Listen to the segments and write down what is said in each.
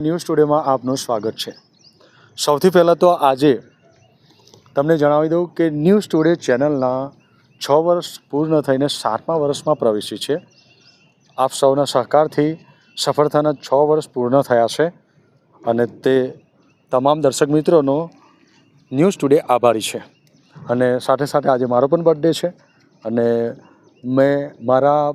News ટુડેમાં આપનું સ્વાગત છે. સૌથી પહેલાં તો આજે તમને જણાવી દઉં કે ન્યૂઝ ટુડે ચેનલના છ વર્ષ પૂર્ણ થઈને સાતમા વર્ષમાં પ્રવેશી છે. આપ સૌના સહકારથી સફળતાના છ વર્ષ પૂર્ણ થયા છે અને તે તમામ દર્શક મિત્રોનો ન્યૂઝ ટુડે આભારી છે. અને સાથે સાથે આજે મારો પણ બર્થડે છે અને મેં મારા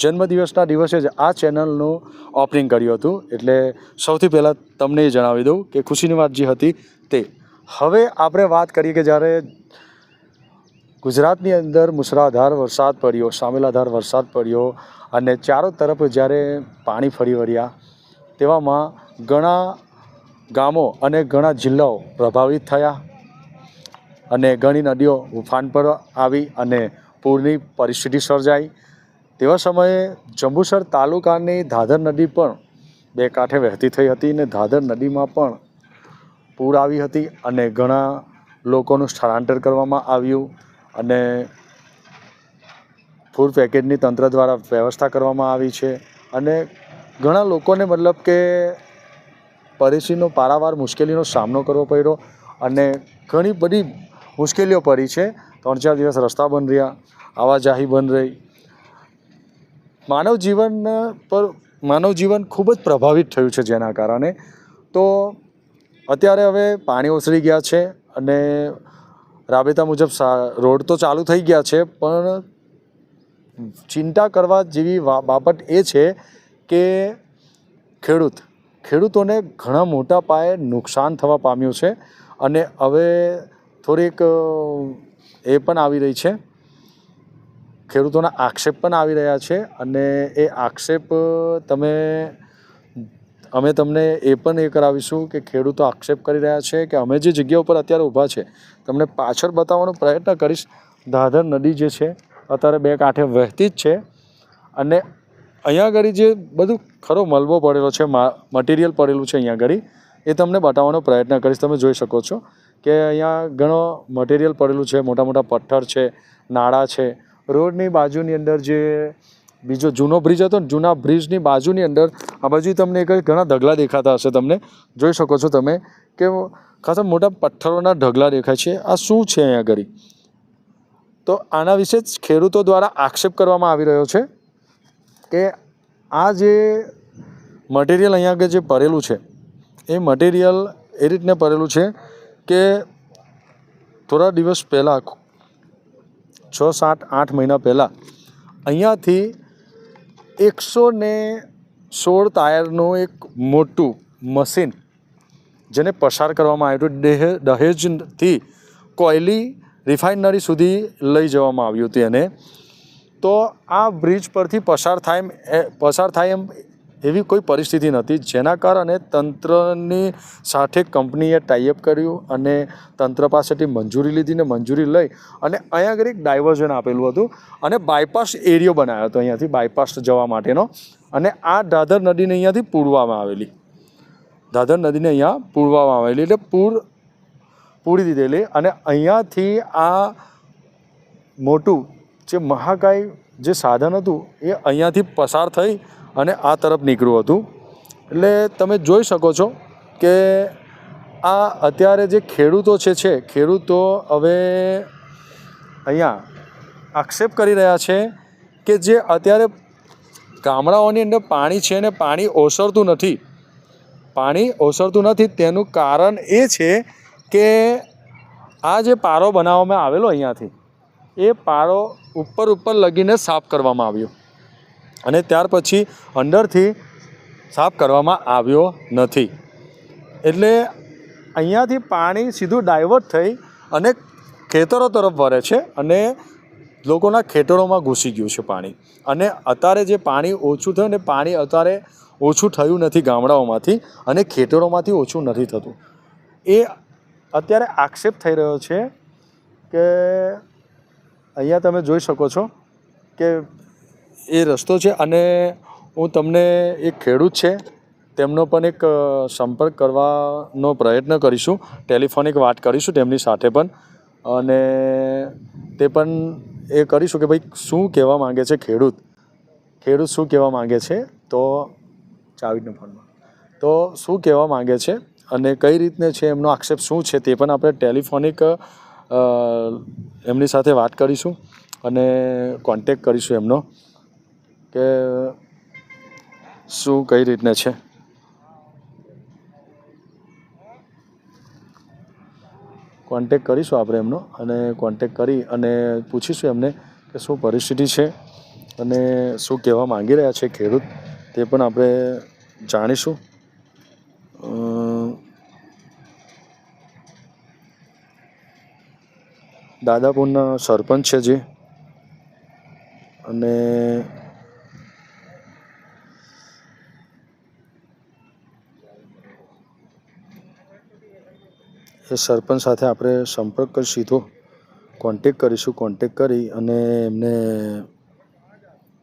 જન્મદિવસના દિવસે જ આ ચેનલનું ઓપનિંગ કર્યું હતું. એટલે સૌથી પહેલાં તમને એ જણાવી દઉં કે ખુશીની વાત જે હતી તે. હવે આપણે વાત કરીએ કે જ્યારે ગુજરાતની અંદર મુસળાધાર વરસાદ પડ્યો, સામેલાધાર વરસાદ પડ્યો અને ચારો તરફ જ્યારે પાણી ફરી વળ્યા, તેવામાં ઘણા ગામો અને ઘણા જિલ્લાઓ પ્રભાવિત થયા અને ઘણી નદીઓ ઉફાન પર આવી અને પૂરની પરિસ્થિતિ સર્જાઈ. તેવા સમયે જંબુસર તાલુકાની ધાધર નદી પણ બે કાંઠે વહેતી થઈ હતી અને ધાધર નદીમાં પણ પૂર આવી હતી અને ઘણા લોકોનું સ્થળાંતર કરવામાં આવ્યું અને ફૂડ પેકેજની તંત્ર દ્વારા વ્યવસ્થા કરવામાં આવી છે. અને ઘણા લોકોને મતલબ કે પરિસ્થિતિનો પારાવાર મુશ્કેલીનો સામનો કરવો પડ્યો અને ઘણી બધી મુશ્કેલીઓ પડી છે. ત્રણ ચાર દિવસ રસ્તા બંધ રહ્યા, આવાજાહી બંધ રહી માનવ જીવન પર માનવ જીવન ખૂબ જ પ્રભાવિત થયું છે જેના કારણે. તો અત્યારે હવે પાણી ઓસરી ગયા છે અને રાબેતા મુજબ રોડ તો ચાલુ થઈ ગયા છે, પણ ચિંતા કરવા જેવી બાબત એ છે કે ખેડૂત, ખેડૂતોને ઘણા મોટા પાયે નુકસાન થવા પામ્યું છે અને હવે થોડીક એ પણ આવી રહી છે. ખેડૂતોના આક્ષેપ પણ આવી રહ્યા છે અને એ આક્ષેપ તમે, અમે તમને એ પણ એ કરાવીશું કે ખેડૂતો આક્ષેપ કરી રહ્યા છે કે અમે જે જગ્યા ઉપર અત્યારે ઊભા છે, તમને પાછળ બતાવવાનો પ્રયત્ન કરીશ. દાદર નદી જે છે, અત્યારે બે કાંઠે વહેતી જ છે અને અહીંયા આગળ જે બધું ખરો મલબો પડેલો છે મટીરિયલ પડેલું છે અહીંયા આગળ, એ તમને બતાવવાનો પ્રયત્ન કરીશ. તમે જોઈ શકો છો કે અહીંયા ઘણો મટીરિયલ પડેલું છે મોટા મોટા પથ્થર છે, નાળા છે રોડની બાજુની અંદર જે બીજો જૂનો બ્રિજ હતો ને, જૂના બ્રિજની બાજુની અંદર આ બાજુ તમને એક ઘણા ઢગલા દેખાતા હશે તમને. જોઈ શકો છો તમે કે ખાસા મોટા પથ્થરોના ઢગલા દેખાય છે. આ શું છે અહીંયા આગળ? તો આના વિશે જ ખેડૂતો દ્વારા આક્ષેપ કરવામાં આવી રહ્યો છે કે આ જે મટીરિયલ અહીંયા આગળ જે પડેલું છે, એ મટીરિયલ એ રીતને પડેલું છે કે થોડા દિવસ પહેલાં છ, સાત, આઠ મહિના પહેલાં અહીંયાથી એકસો ને સોળ ટાયરનું એક મોટું મશીન જેને પસાર કરવામાં આવ્યું હતું દહેજ દહેજથી કોયલી રિફાઇનરી સુધી લઈ જવામાં આવ્યું હતું એને. તો આ બ્રિજ પરથી પસાર થાય પસાર થાય એમ એવી કોઈ પરિસ્થિતિ નહોતી. જેના કારણે તંત્રની સાથે કંપનીએ ટાઈઅપ કર્યું અને તંત્ર પાસેથી મંજૂરી લીધી ને મંજૂરી લઈ અને અહીંયા આગળ એક ડાયવર્ઝન આપેલું હતું અને બાયપાસ એરિયો બનાવ્યો હતો અહીંયાથી બાયપાસ જવા માટેનો. અને આ દાદર નદીને અહીંયાથી પૂરવામાં આવેલી. દાદર નદીને અહીંયા પૂરવામાં આવેલી એટલે પૂર, પૂરી દીધેલી અને અહીંયાથી આ મોટું જે મહાકાય જે સાધન હતું એ અહીંયાથી પસાર થઈ અને આ તરફ નીકળ્યું હતું. એટલે તમે જોઈ શકો છો કે આ અત્યારે જે ખેડૂતો છે છે, ખેડૂતો હવે અહીંયા આક્ષેપ કરી રહ્યા છે કે જે અત્યારે ગામડાઓની અંદર પાણી છે ને પાણી ઓસરતું નથી. પાણી ઓસરતું નથી, તેનું કારણ એ છે કે આ જે પારો બનાવવામાં આવેલો અહીંયાથી, એ પારો ઉપર ઉપર લગીને સાફ કરવામાં આવ્યો. અને ત્યાર પછી અંદરથી સાફ કરવામાં આવ્યો નથી. એટલે અહીંયાથી પાણી સીધું ડાયવર્ટ થઈ અને ખેતરો તરફ વળે છે અને લોકોના ખેતરોમાં ઘૂસી ગયું છે પાણી. અને અત્યારે જે પાણી ઓછું થયું ને પાણી અત્યારે ઓછું થયું નથી ગામડાઓમાંથી અને ખેતરોમાંથી ઓછું નથી થતું. એ અત્યારે આક્ષેપ થઈ રહ્યો છે કે અહીંયા તમે જોઈ શકો છો કે એ રસ્તો છે અને હું તમને એક ખેડૂત છે, તેમનો પણ એક સંપર્ક કરવાનો પ્રયત્ન કરીશું. ટેલિફોનિક વાત કરીશું તેમની સાથે પણ. અને તે પણ એ કરીશું કે ભાઈ, શું કહેવા માંગે છે ખેડૂત? ખેડૂત શું કહેવા માંગે છે? તો ચાવીનો ફોનમાં તો શું કહેવા માંગે છે અને કઈ રીતને છે એમનો આક્ષેપ શું છે તે પણ આપણે ટેલિફોનિક એમની સાથે વાત કરીશું અને કોન્ટેક કરીશું એમનો. કે શું કઈ રીતને છે? કોન્ટેક કરીશું આપણે એમનો અને કોન્ટેક કરી અને પૂછીશું એમને કે શું પરિસ્થિતિ છે અને શું કહેવા માંગી રહ્યા છે ખેડૂત તે પણ આપણે જાણીશું. દાદાપુરના સરપંચ છે જે અને એ સરપંચ સાથે આપણે સંપર્ક કરી સીધો કોન્ટેક કરીશું કોન્ટેક કરી અને એમને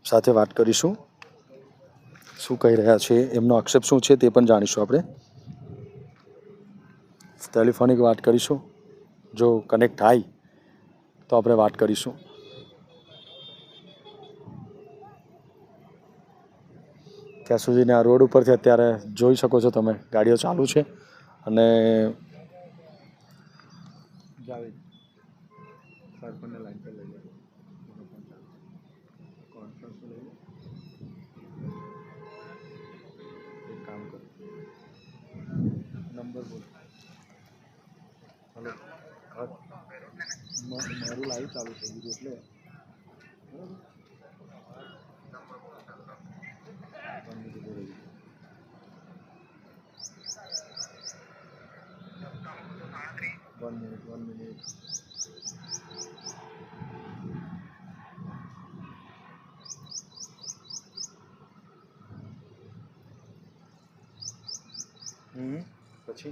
સાથે વાત કરીશું. શું કહી રહ્યા છે, એમનો આક્ષેપ શું છે તે પણ જાણીશું આપણે. ટેલિફોનિક વાત કરીશું. જો કનેક્ટ થાય તો આપણે વાત કરીશું. ત્યાં સુધીને આ રોડ ઉપરથી અત્યારે જોઈ શકો છો તમે, ગાડીઓ ચાલુ છે અને જાવેદ સરપંચને લાઈન પર લઈ જાઓ કોન્ફરન્સ લઈ લો એક કામ કરો નંબર બોલ હલો મારું લાઈવ ચાલુ થઈ ગયું એટલે બરાબર One minute બોલો જી. One minute, one minute. હમ પછી?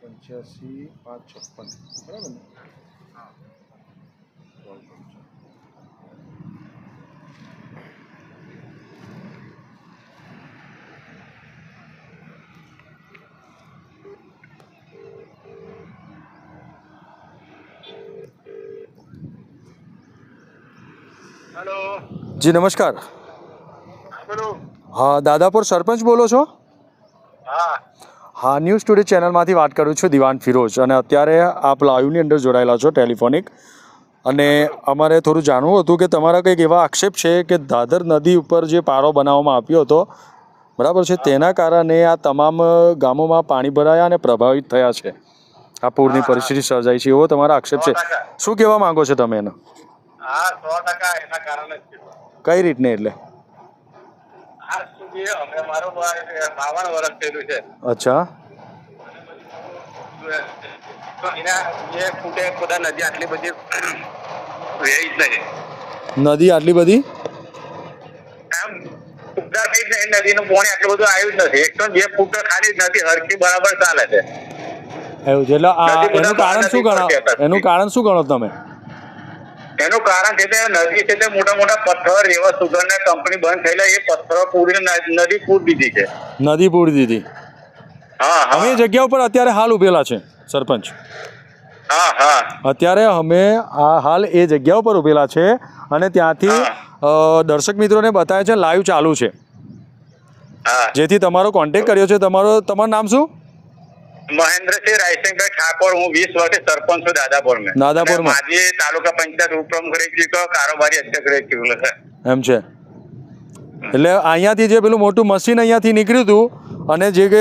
પંચ્યાસી પાંચ છપ્પન. બરાબર ને? Call hello. જી નમસ્કાર. હા દાદાપુર સરપંચ બોલો છો? હા. હા ન્યૂઝ ટુડે ચેનલમાંથી વાત કરું છું દિવાન ફિરોજ અને અત્યારે આપ લાઈવની અંદર જોડાયેલા છો ટેલિફોનિક. અને અમારે થોડું જાણવું હતું કે તમારા કંઈક એવા આક્ષેપ છે કે દાદર નદી ઉપર જે પારો બનાવવામાં આવ્યો હતો બરાબર છે? તેના કારણે આ તમામ ગામોમાં પાણી ભરાયા અને પ્રભાવિત થયા છે. આ પૂરની પરિસ્થિતિ સર્જાઈ છે એવો તમારો આક્ષેપ છે. શું કહેવા માંગો છો તમે એનો? હા સો ટકા એના કારણે જ છે. કઈ રીતને એટલે? આજ સુધી અમે મારું બાવન વર્ષ થયેલું છે. અચ્છા. નદી આટલી બધી નદી આટલી બધી? નદીનું પાણી આટલું બધું આવ્યું જ નથી. એક તો જે ફૂટ ખાલી નથી હરકી બરાબર ચાલે છે. એવું છે. એટલે એનું કારણ શું ગણો એનું કારણ શું ગણો તમે? એનું કારણ છે તે નદી છે તે મોટા મોટા પથ્થર એવા સુગર કંપની બંધ થયેલા એ પથ્થરો પૂરી નદી પૂરી દીધી છે. નદી પૂરી દીધી. હા અમે જગ્યા ઉપર અત્યારે હાલ ઉભેલા છે સરપંચ. હા હા. અત્યારે અમે આ હાલ એ જગ્યા ઉપર ઉભેલા છે અને ત્યાંથી દર્શક મિત્રોને બતાવે છે લાઈવ ચાલુ છે. જેથી તમારો કોન્ટેક કર્યો છે તમારો તમારું નામ શું? મહેન્દ્રસિંહ રાયસિંહભાઈ ઠાકોર હું વીસ વર્ષે સરપંચ છું દાદાપુર મેં દાદાપુરમાં. માજી તાલુકા પંચાયત ઉપપ્રમુખ રહી ચુક્યો કારોબારી અધ્યક્ષ રહી ચુક્યો છે. એમ છે. એટલે અહીંયાથી જે પેલું મોટું મશીન અહીંયાથી નીકળ્યું હતું અને જે કે